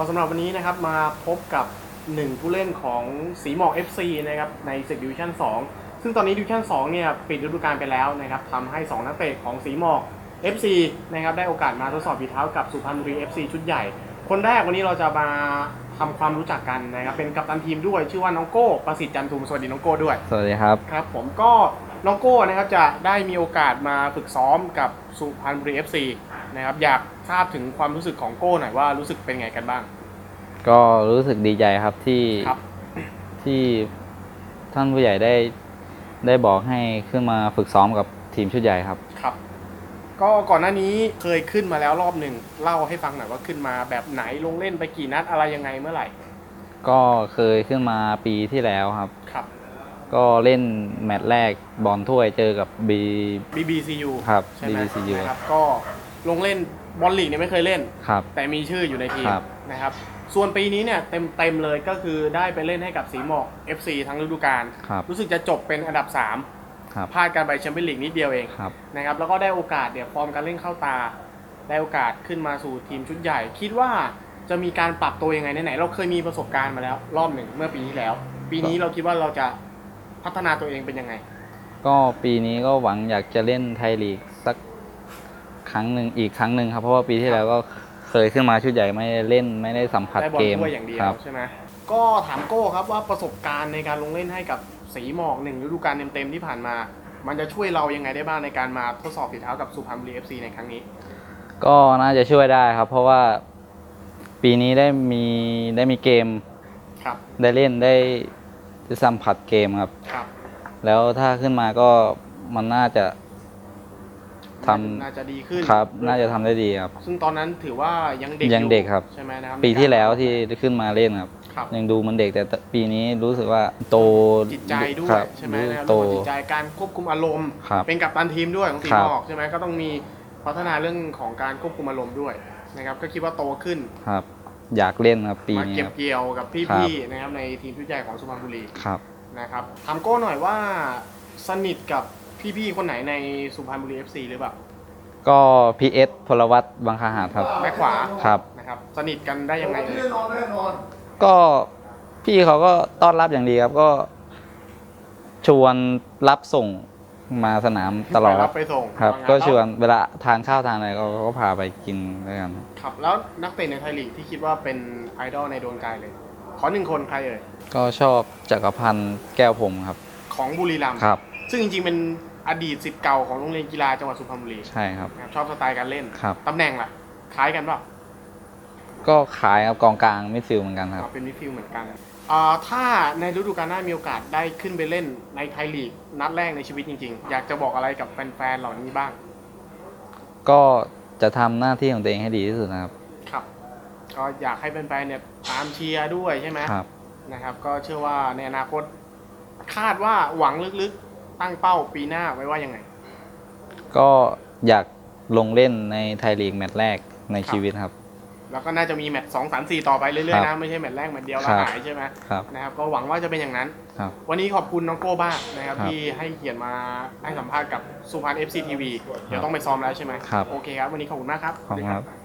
ก็สำหรับวันนี้นะครับมาพบกับหนึ่งผู้เล่นของสีหมอก FC นะครับในศึกดิวิชั่น 2 ซึ่งตอนนี้ดิวิชั่น 2 เนี่ยปิดฤดูกาลไปแล้วนะครับทำให้ 2 นักเตะของสีหมอก FC นะครับได้โอกาสมาทดสอบฝีเท้ากับสุพรรณบุรี FC ชุดใหญ่ คนแรกวันนี้เราจะมาทำความรู้จักกันนะครับเป็นกัปตันทีมด้วยชื่อว่าน้องโก้ประสิทธิ์จันทุมสวัสดีน้องโก้ด้วยสวัสดีครับครับ ผมก็น้องโก้นะครับจะได้มีโอกาสมาฝึกซ้อมกับสุพรรณบุรี FC นะครับอยากทราบถึงความรู้สึกของโก้หน่อยว่ารู้สึกเป็นไงกันบ้าง ก็รู้สึกดีใจครับที่ครับ ที่ท่านผู้ใหญ่ได้ได้บอกให้ขึ้นมาฝึกซ้อมกับทีมชุดใหญ่ครับ ครับ ก็ก่อนหน้านี้เคยขึ้นมาแล้วรอบหนึ่งเล่าให้ฟังหน่อยว่าขึ้นมาแบบไหนลงเล่นไปกี่นัดอะไรยังไงเมื่อไหร่ก็เคยขึ้นมาปีที่แล้วครับ ครับ ก็เล่นแมตช์แรกบอลถ้วยเจอกับ B BBCU ครับ ใช่ไหม BBCU นะครับก็ลงเล่นบอลลีกเนี่ยไม่เคยเล่น ครับแต่มีชื่ออยู่ในทีมครับ นะครับ ส่วนปีนี้เนี่ยเต็มเต็มๆเลยก็คือได้ไปเล่นให้กับสีหมอก FC ทั้งฤดูกาลครับรู้สึกจะจบเป็นอันดับครับ3พลาดกันไปแชมเปี้ยนลีกนิดเดียวเองครับนะครับแล้วก็ได้โอกาสเนี่ยฟอร์มการเล่นเข้าตา ได้โอกาสขึ้นมาสู่ทีมชุดใหญ่ คิดว่าจะมีการปรับตัวยังไงไหนๆเราเคยมีประสบการณ์มาแล้ว รอบหนึ่งเมื่อปีที่แล้ว ปีนี้เราคิดว่าเราจะพัฒนาตัวเองเป็นยังไง ก็ปีนี้ก็หวังอยากจะเล่นไทยลีกสักครั้งหนึ่งอีกครั้งหนึ่งครับเพราะว่าปีที่แล้วก็ เคยขึ้นมาชุดใหญ่ไม่ได้เล่นไม่ได้สัมผัสได้บอลเกมถ้วยอย่างเดียวครับ ใช่ไหมก็ถามโก้ครับว่าประสบการณ์ในการลงเล่นให้กับสีหมอกหนึ่งฤดูกาลเต็มๆที่ผ่านมา มันจะช่วยเรายังไงได้บ้างในการมาทดสอบฝีเท้ากับสุพรรณบุรีเอฟซีในครั้งนี้ ก็น่าจะช่วยได้ครับ เพราะว่าปีนี้ได้มีได้มีเกมครับ ได้เล่นได้ได้สัมผัสเกมครับ ครับ แล้วถ้าขึ้นมาก็มันน่าจะ ทน่าจะดีขึ้นำครับ น่าจะทำได้ดีครับ ซึ่งตอนนั้นถือว่ายังเด็กยังอเด็กครับ ใช่ไหมนะครับปีที่แล้วที่ได้ขึ้นมาเล่นครับ ครับ ยังดูมันเด็กแต่ปีนี้รู้สึกว่าโตจิตใจด้วคยรับใช่ไหมรู้นะครับโต เรื่องของจิตใจการควบคุมอารมณ์ ครับเป็นกัปตันทีมด้วยของสีครับหมอกใช่ไหมก็ต้องมีพัฒนาเรื่องของการควบคุมอารมณ์ด้วยนะครับก็คิดว่าโตขึ้นครับ อยากเล่นครับ ปีมานี้เก็บครับ เกี่ยวกับครัพี่บ ๆนะครับในทีมชุดใหญ่ของสุพรรณบุรีครับ นะครับถามโก้หน่อยว่าสนิทกับ พี่ๆคนไหนในสุพรรณบุรี FC หรือเปล่าก็พีเอสพลวัตบางคาหาดครับแบ็คขวาครับ นะครับ สนิทกันได้ยังไงเอ่ยก็พี่เขาก็ต้อนรับอย่างดีครับก็ ชวนรับส่งมาสนามตลอดไปครัรับบ ไปส่งครับว่างั้นก็ชวนเวลาทานข้าวทานอะไรก็ก็พาไปกินด้วยกันครับ แล้วนักเตะในไทยลีกที่คิดว่าเป็นไอดอลในดวงใจเลย ขอหนึ่งคนใครเอ่ยก็ชอบจักรพันธ์แก้วผมครับ ของบุรีรัมย์ครับ ซึ่งจริงๆเป็น อดีตสิทธิ์เก่าของโรงเรียนกีฬาจังหวัดสุพรรณบุรีใช่ครับ นะครับชอบสไตล์การเล่นครับ ตำแหน่งล่ะคล้ายกันเปล่า ก็ขายครับกองกลางมิดฟิลด์เหมือนกันครับอ๋อเป็นมิดฟิลด์เหมือนกันอ่าถ้าในฤดูกาลหน้ามีโอกาสได้ขึ้นไปเล่นในไทยลีกนัดแรกในชีวิตจริงๆ อยากจะบอกอะไรกับแฟนๆเหล่านี้บ้าง ก็จะทำหน้าที่ของตัวเองให้ดีที่สุดนะครับ ครับ ก็อยากให้แฟนๆเนี่ยตามเชียร์ด้วยใช่ไหมครับ นะครับ ก็เชื่อว่าในอนาคต คาดว่าหวังลึกๆ ตั้งเป้าปีหน้าไว้ว่ายังไง ก็อยากลงเล่นในไทยลีกแมตช์แรกในครับชีวิตครับ แล้วก็น่าจะมีแมตช์สองสามสี่ต่อไปเรื่อยๆครันะบไม่ใช่แมตช์แรกแมตช์เดียวแล้วครับหายใช่ไหมครับนะครับก็หวังว่าจะเป็นอย่างนั้นครับวันนี้ขอบคุณน้องโก้บ้างนะครับครับที่ให้เกียรติมาให้สัมภาษณ์กับสุพรรณ FC TV เดี๋ยวต้องไปซ้อมแล้วใช่ไหมครับโอเคครับวันนี้ขอบคุณมากครับขอบคุณครับ